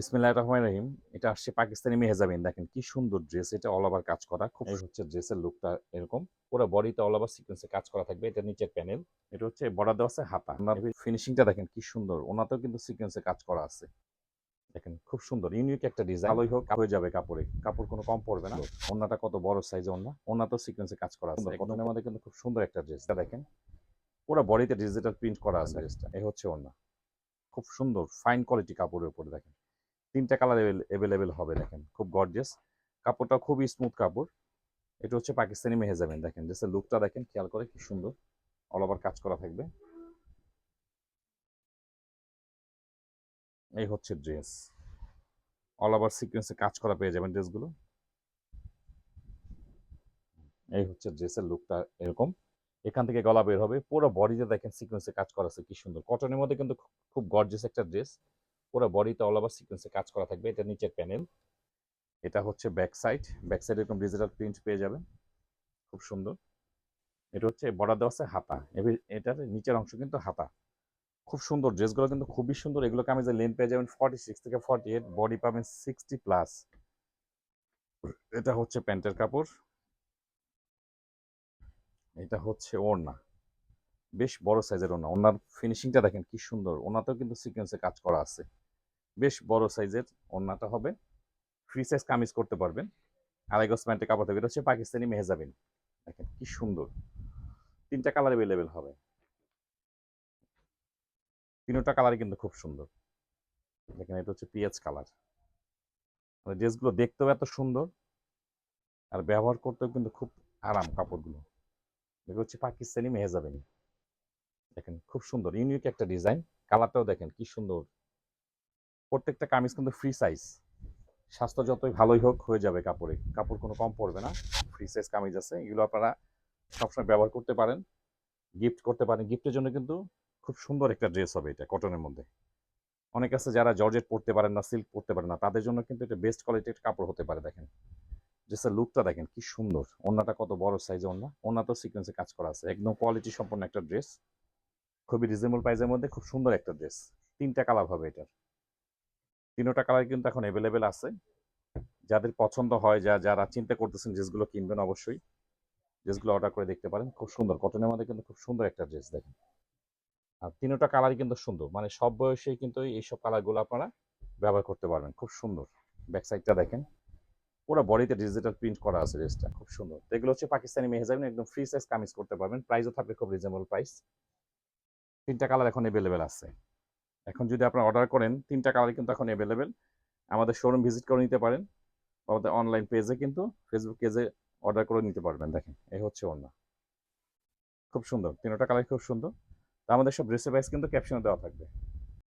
বিসমিল্লাহির রহমানির রহিম। এটা আসছে পাকিস্তানি মেহজাবিন। দেখেন কি সুন্দর ড্রেস এটা অল ওভার কাজ করা। খুব হচ্ছে ড্রেসের লুকটা এরকম। পুরো বডিতে অল ওভার সিকোয়েন্সে কাজ করা থাকবে। এটা নিচের প্যানেল এটা হচ্ছে বর্ডার দেওয়া আছে হাতা। ওনার ফিনিশিংটা দেখেন কি সুন্দর। ওনাতেও কিন্তু সিকোয়েন্সে কাজ করা আছে। দেখেন খুব সুন্দর। ইউনিক একটা ডিজাইন ভালোই হোক হয়ে যাবে কাপড়ে। কাপড় কোনো কম পড়বে না। ওনাটা কত বড় সাইজে ওনা? ওনাতেও সিকোয়েন্সে কাজ করা আছে। কটনের মধ্যে কিন্তু খুব সুন্দর একটা ড্রেস দেখেন। পুরো বডিতে ডিজিটাল প্রিন্ট করা আছে। ড্রেসটা এই হচ্ছে ওনা। খুব সুন্দর ফাইন কোয়ালিটি কাপড়ের উপরে দেখেন। তিনটা কালার অ্যাভেলেবেল হবে দেখেন, খুব গর্জিয়াস কাপড়টা খুবই স্মুথ কাপড়। এটা হচ্ছে পাকিস্তানি মেহেজাবেন, দেখেন ড্রেসের লুকটা দেখেন, খেয়াল করে কি সুন্দর। অল ওভার কাজ করা থাকবে। এই হচ্ছে ড্রেস অল ওভার সিকোয়েন্সে কাজ করা পেয়ে যাবেন ড্রেসগুলো এই হচ্ছে ড্রেসের লুকটা এরকম। এখান থেকে গলা বের হবে। পুরো বডিতে দেখেন সিকোয়েন্সে কাজ করা আছে, কি সুন্দর। কটনের মধ্যে কিন্তু খুব গর্জিয়াস একটা ড্রেস পুরো বডিতে অল ওভার সিকোয়েন্সে কাজ করা থাকবে। এটা নিচের প্যানেল এটা হচ্ছে ব্যাক সাইড ব্যাক সাইড এরকম ডিজিটাল প্রিন্ট পেয়ে যাবেন খুব সুন্দর। এটা হচ্ছে বর্ডার দেওয়া আছে হাতা। এটার নিচের অংশ কিন্তু হাতা। খুব সুন্দর। ড্রেসগুলো কিন্তু খুবই সুন্দর। এগুলো কামিজের লেন্থ পেয়ে যাবেন ফর্টি সিক্স থেকে ফর্টি এইট বডি পাবেন সিক্সটি প্লাস এটা হচ্ছে প্যান্টের কাপড়। এটা হচ্ছে ওড়না। বেশ বড় সাইজের ওড়না। ওনার ফিনিশিংটা দেখেন কি সুন্দর। ওনাতেও কিন্তু সিকোয়েন্সে কাজ করা আছে। বেশ বড় সাইজের ওড়নাটা হবে। ফ্রি সাইজ কামিজ করতে পারবেন। আড়াই গজ প্যান্টের কাপড় থাকবে এটা হচ্ছে পাকিস্তানি মেহেজাবিন। দেখেন কি সুন্দর। তিনটা কালার অ্যাভেলেবেল হবে। তিনটা কালারই কিন্তু খুব সুন্দর। দেখেন, এটা হচ্ছে পিএচ কালার। মানে ড্রেসগুলো দেখতেও এত সুন্দর আর ব্যবহার করতেও কিন্তু খুব আরাম কাপড়গুলো। এগুলো হচ্ছে পাকিস্তানি মেহেজাবিন। দেখেন, খুব সুন্দর, ইউনিক একটা ডিজাইন। কালারটাও দেখেন কি সুন্দর। প্রত্যেকটা কামিজ কিন্তু ফ্রি সাইজ স্বাস্থ্য যতই ভালোই হোক, হয়ে যাবে কাপড়ে। কাপড় কোনো কম পড়বে না। ফ্রি সাইজ কামিজ আছে। এগুলো আপনারা সবসময় ব্যবহার করতে পারেন। গিফট করতে পারেন। গিফটের জন্য কিন্তু খুব সুন্দর একটা ড্রেস হবে এটা কটনের মধ্যে। অনেক আছে যারা জর্জেট পরতে পারেন না সিল্ক পরতে পারেন না। তাদের জন্য কিন্তু এটা বেস্ট কোয়ালিটির কাপড় হতে পারে, দেখেন। ড্রেসের লুকটা দেখেন, কি সুন্দর। ওন্নাটা কত বড় সাইজে ওন্না ওন্নাতেও সিকোয়েন্সে কাজ করা আছে। একদম কোয়ালিটি সম্পন্ন একটা ড্রেস খুবই রিজনেবল প্রাইসের মধ্যে খুব সুন্দর একটা ড্রেস তিনটা কালার হবে এটার। তিনটা কালার কিন্তু এখন অ্যাভেলেবেল আছে। যাদের পছন্দ হয়, যা, যারা চিন্তা করতেছেন ড্রেসগুলো কিনবেন অবশ্যই। ড্রেসগুলো অর্ডার করে দেখতে পারেন। খুব সুন্দর। কটনের মধ্যে কিন্তু খুব সুন্দর একটা ড্রেস দেখেন। আর তিনটা কালারই কিন্তু সুন্দর। মানে সব বয়সেই কিন্তু এইসব কালারগুলো আপনারা ব্যবহার করতে পারবেন। খুব সুন্দর। ব্যাক সাইডটা দেখেন। পুরো বডিতে ডিজিটাল প্রিন্ট করা আছে ড্রেসটা খুব সুন্দর। তো এগুলো হচ্ছে পাকিস্তানি মেহেজাবিন। একদম ফ্রি সাইজ কামিজ করতে পারবেন। প্রাইসও থাকবে খুব রিজনেবল প্রাইস তিনটা কালার এখন অ্যাভেলেবেল আছে। এখন যদি আপনারা অর্ডার করেন, তিনটা কালার কিন্তু এখন অ্যাভেলেবেল আমাদের শোরুম ভিজিট করে নিতে পারেন আমাদের অনলাইন পেজে কিন্তু ফেসবুক পেজে অর্ডার করে নিতে পারবেন। দেখেন, এই হচ্ছে অন্য খুব সুন্দর, তিনটা কালার খুব সুন্দর। তো আমাদের সব ড্রেসের প্রাইস কিন্তু ক্যাপশনে দেওয়া থাকবে।